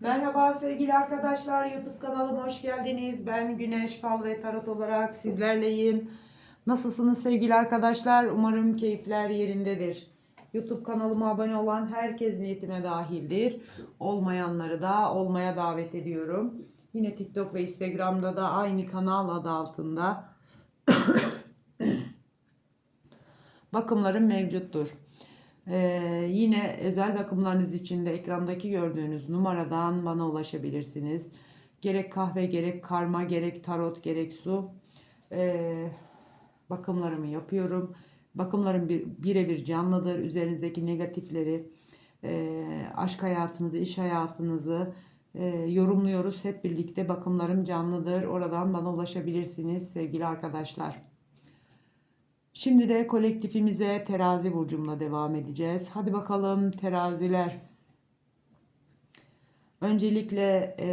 Merhaba sevgili arkadaşlar YouTube kanalıma hoş geldiniz. Ben Güneş Fal ve Tarot olarak sizlerleyim. Nasılsınız sevgili arkadaşlar? Umarım keyifler yerindedir. YouTube kanalıma abone olan herkes niyetime dahildir. Olmayanları da olmaya davet ediyorum. Yine TikTok ve Instagram'da da aynı kanal adı altında bakımlarım mevcuttur. Ee, yine özel bakımlarınız için de ekrandaki gördüğünüz numaradan bana ulaşabilirsiniz. Gerek kahve, gerek karma, gerek tarot, gerek su ee, bakımlarımı yapıyorum. Bakımlarım bir, birebir canlıdır. Üzerinizdeki negatifleri, e, aşk hayatınızı, iş hayatınızı e, yorumluyoruz. Hep birlikte bakımlarım canlıdır. Oradan bana ulaşabilirsiniz sevgili arkadaşlar. Şimdi de kolektifimize terazi burcumla devam edeceğiz. Hadi bakalım teraziler. Öncelikle e,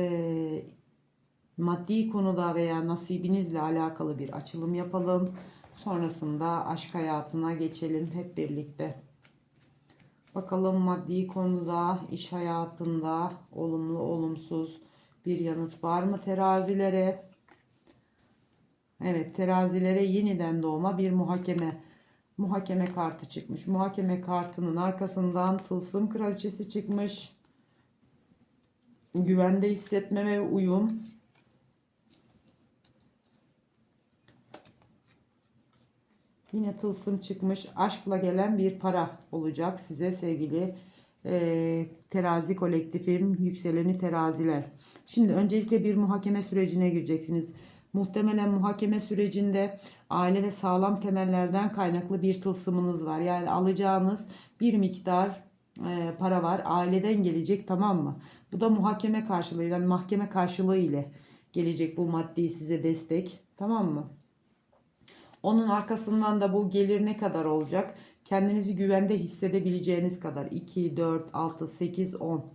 maddi konuda veya nasibinizle alakalı bir açılım yapalım. Sonrasında aşk hayatına geçelim hep birlikte. Bakalım maddi konuda, iş hayatında olumlu olumsuz bir yanıt var mı terazilere? Evet terazilere yeniden doğma bir muhakeme. Muhakeme kartı çıkmış. Muhakeme kartının arkasından tılsım kraliçesi çıkmış. Güvende hissetme ve uyum. Yine tılsım çıkmış. Aşkla gelen bir para olacak size sevgili e, terazi kolektifim. Yükseleni teraziler. Şimdi öncelikle bir muhakeme sürecine gireceksiniz. Muhtemelen muhakeme sürecinde aile ve sağlam temellerden kaynaklı bir tılsımınız var. Yani alacağınız bir miktar e, para var. Aileden gelecek tamam mı? Bu da muhakeme karşılığı yani mahkeme karşılığı ile gelecek bu maddi size destek. Tamam mı? Onun arkasından da bu gelir ne kadar olacak? Kendinizi güvende hissedebileceğiniz kadar. 2, 4, 6, 8, 10.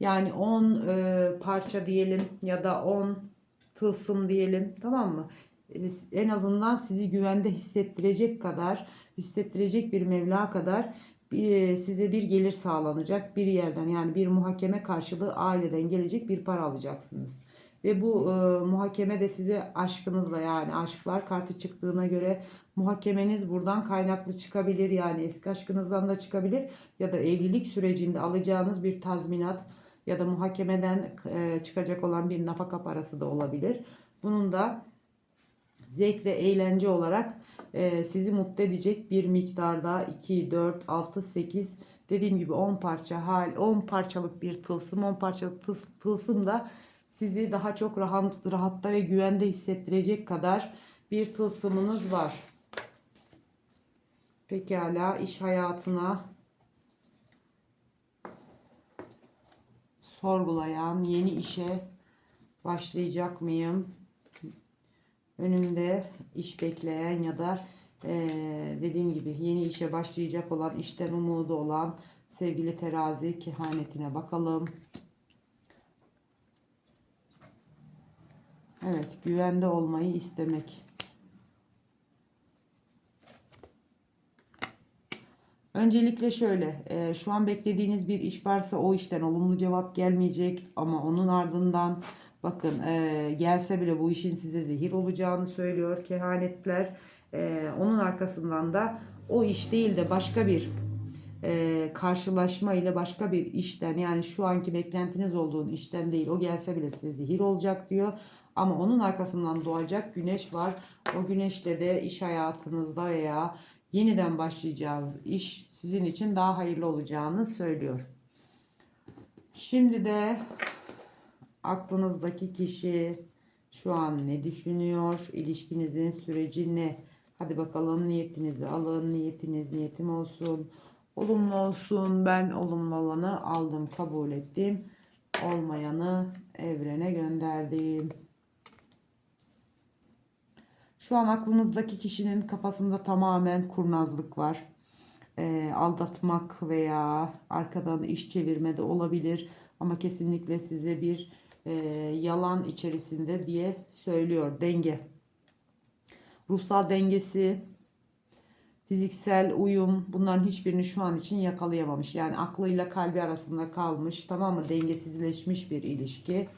Yani 10 e, parça diyelim ya da 10 tılsım diyelim tamam mı? E, En azından sizi güvende hissettirecek kadar, hissettirecek bir mevla kadar bir, size bir gelir sağlanacak bir yerden yani bir muhakeme karşılığı aileden gelecek bir para alacaksınız. Ve bu e, muhakeme de size aşkınızla yani aşklar kartı çıktığına göre muhakemeniz buradan kaynaklı çıkabilir. Yani eski aşkınızdan da çıkabilir ya da evlilik sürecinde alacağınız bir tazminat ya da muhakemeden e, çıkacak olan bir nafaka parası da olabilir. Bunun da zevk ve eğlence olarak e, sizi mutlu edecek bir miktarda 2, 4, 6, 8 dediğim gibi 10 parça hal 10 parçalık bir tılsım 10 parçalık tılsım, tılsım da sizi daha çok rahat, rahatta ve güvende hissettirecek kadar bir tılsımınız var. Pekala iş hayatına sorgulayan yeni işe başlayacak mıyım? Önümde iş bekleyen ya da eee, dediğim gibi yeni işe başlayacak olan, işten umudu olan sevgili terazi kehanetine bakalım. Evet, güvende olmayı istemek. Öncelikle şöyle, e, şu an beklediğiniz bir iş varsa o işten olumlu cevap gelmeyecek ama onun ardından bakın e, gelse bile bu işin size zehir olacağını söylüyor kehanetler. E, onun arkasından da o iş değil de başka bir e, karşılaşma ile başka bir işten yani şu anki beklentiniz olduğun işten değil o gelse bile size zehir olacak diyor. Ama onun arkasından doğacak güneş var. O güneşte de iş hayatınızda veya yeniden başlayacağınız iş sizin için daha hayırlı olacağını söylüyor. Şimdi de aklınızdaki kişi şu an ne düşünüyor? İlişkinizin süreci ne? Hadi bakalım niyetinizi alın. Niyetiniz niyetim olsun. Olumlu olsun. Ben olumlu olanı aldım, kabul ettim. Olmayanı evrene gönderdim. Şu an aklınızdaki kişinin kafasında tamamen kurnazlık var. E, aldatmak veya arkadan iş çevirme de olabilir. Ama kesinlikle size bir e, yalan içerisinde diye söylüyor. Denge. Ruhsal dengesi, fiziksel uyum bunların hiçbirini şu an için yakalayamamış. Yani aklıyla kalbi arasında kalmış tamam mı dengesizleşmiş bir ilişki.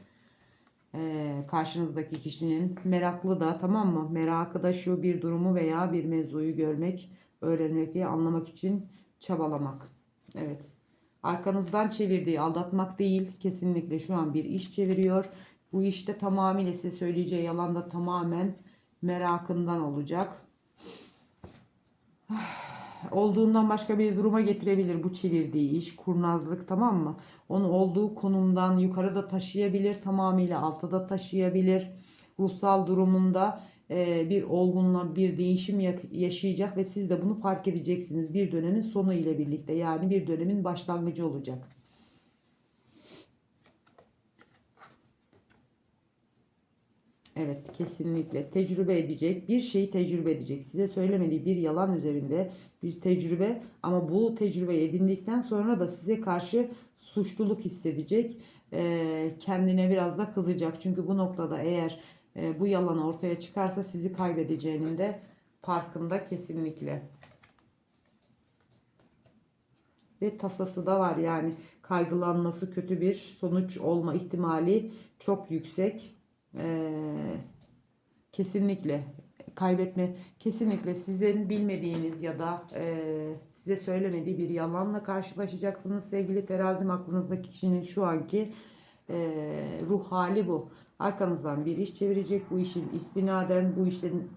Ee, karşınızdaki kişinin meraklı da tamam mı? Merakı da şu bir durumu veya bir mevzuyu görmek, öğrenmek ve anlamak için çabalamak. Evet. Arkanızdan çevirdiği aldatmak değil. Kesinlikle şu an bir iş çeviriyor. Bu işte tamamıyla size söyleyeceği yalan da tamamen merakından olacak. Olduğundan başka bir duruma getirebilir bu çevirdiği iş. Kurnazlık tamam mı? Onu olduğu konumdan yukarıda taşıyabilir. Tamamıyla alta da taşıyabilir. Ruhsal durumunda e, bir olgunluğa bir değişim ya- yaşayacak ve siz de bunu fark edeceksiniz bir dönemin sonu ile birlikte yani bir dönemin başlangıcı olacak. Evet kesinlikle tecrübe edecek bir şeyi tecrübe edecek size söylemediği bir yalan üzerinde bir tecrübe ama bu tecrübeyi edindikten sonra da size karşı suçluluk hissedecek Ee, kendine biraz da kızacak çünkü bu noktada eğer e, bu yalan ortaya çıkarsa sizi kaybedeceğinin de farkında kesinlikle. Ve tasası da var yani kaygılanması kötü bir sonuç olma ihtimali çok yüksek. Ee, kesinlikle kaybetme kesinlikle sizin bilmediğiniz ya da e, size söylemediği bir yalanla karşılaşacaksınız sevgili terazim. Aklınızdaki kişinin şu anki e, ruh hali bu. Arkanızdan bir iş çevirecek bu işin istinaden bu işlerin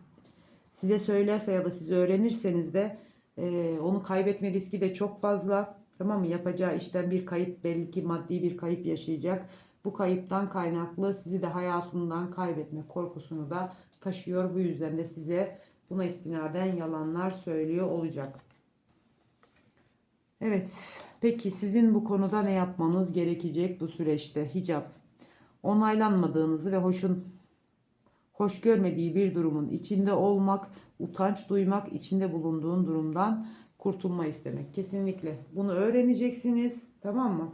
size söylerse ya da siz öğrenirseniz de e, onu kaybetme riski de çok fazla. Tamam mı? Yapacağı işten bir kayıp belli ki maddi bir kayıp yaşayacak bu kayıptan kaynaklı sizi de hayatından kaybetme korkusunu da taşıyor. Bu yüzden de size buna istinaden yalanlar söylüyor olacak. Evet. Peki sizin bu konuda ne yapmanız gerekecek bu süreçte? Hicap. Onaylanmadığınızı ve hoşun hoş görmediği bir durumun içinde olmak, utanç duymak, içinde bulunduğun durumdan kurtulma istemek. Kesinlikle. Bunu öğreneceksiniz. Tamam mı?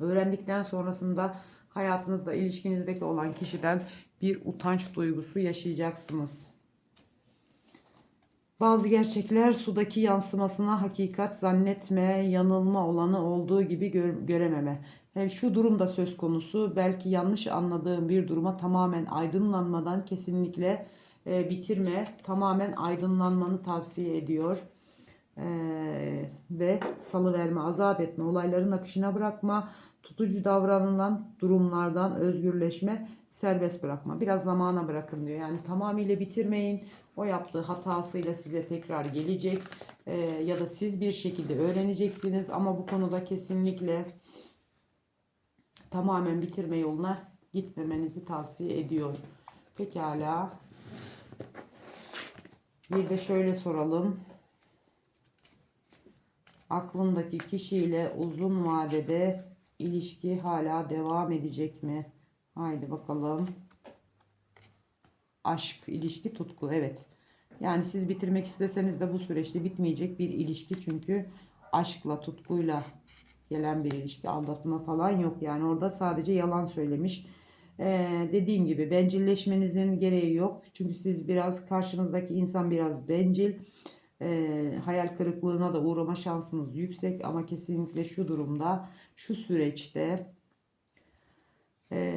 Öğrendikten sonrasında hayatınızda ilişkinizdeki olan kişiden bir utanç duygusu yaşayacaksınız. Bazı gerçekler sudaki yansımasına hakikat zannetme, yanılma olanı olduğu gibi gör- görememe. Hem şu durumda söz konusu belki yanlış anladığım bir duruma tamamen aydınlanmadan kesinlikle e, bitirme, tamamen aydınlanmanı tavsiye ediyor. Ee, ve salıverme, azat etme, olayların akışına bırakma, tutucu davranılan durumlardan özgürleşme, serbest bırakma. Biraz zamana bırakın diyor. Yani tamamıyla bitirmeyin. O yaptığı hatasıyla size tekrar gelecek. Ee, ya da siz bir şekilde öğreneceksiniz. Ama bu konuda kesinlikle tamamen bitirme yoluna gitmemenizi tavsiye ediyor. Pekala. Bir de şöyle soralım aklındaki kişiyle uzun vadede ilişki hala devam edecek mi? Haydi bakalım. Aşk, ilişki, tutku. Evet. Yani siz bitirmek isteseniz de bu süreçte bitmeyecek bir ilişki. Çünkü aşkla, tutkuyla gelen bir ilişki. Aldatma falan yok. Yani orada sadece yalan söylemiş. Ee, dediğim gibi bencilleşmenizin gereği yok. Çünkü siz biraz karşınızdaki insan biraz bencil e, hayal kırıklığına da uğrama şansınız yüksek ama kesinlikle şu durumda şu süreçte e,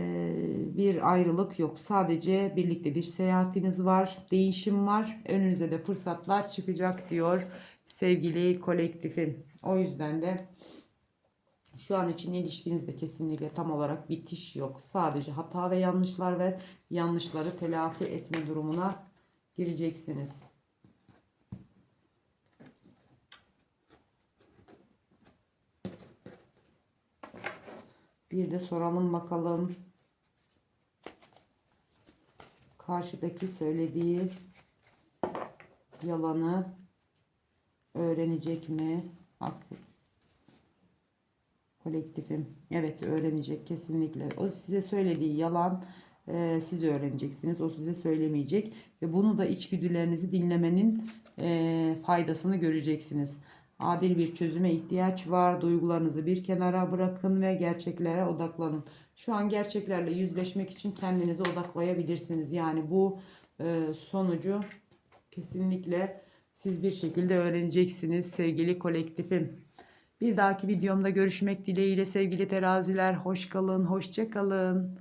bir ayrılık yok sadece birlikte bir seyahatiniz var değişim var önünüze de fırsatlar çıkacak diyor sevgili kolektifim o yüzden de şu an için ilişkinizde kesinlikle tam olarak bitiş yok. Sadece hata ve yanlışlar ve yanlışları telafi etme durumuna gireceksiniz. Bir de soralım bakalım. Karşıdaki söylediği yalanı öğrenecek mi? Haklı. Kolektifim. Evet öğrenecek kesinlikle. O size söylediği yalan e, siz öğreneceksiniz. O size söylemeyecek. Ve bunu da içgüdülerinizi dinlemenin e, faydasını göreceksiniz. Adil bir çözüme ihtiyaç var. Duygularınızı bir kenara bırakın ve gerçeklere odaklanın. Şu an gerçeklerle yüzleşmek için kendinize odaklayabilirsiniz. Yani bu e, sonucu kesinlikle siz bir şekilde öğreneceksiniz sevgili kolektifim. Bir dahaki videomda görüşmek dileğiyle sevgili teraziler. Hoş kalın, hoşça kalın.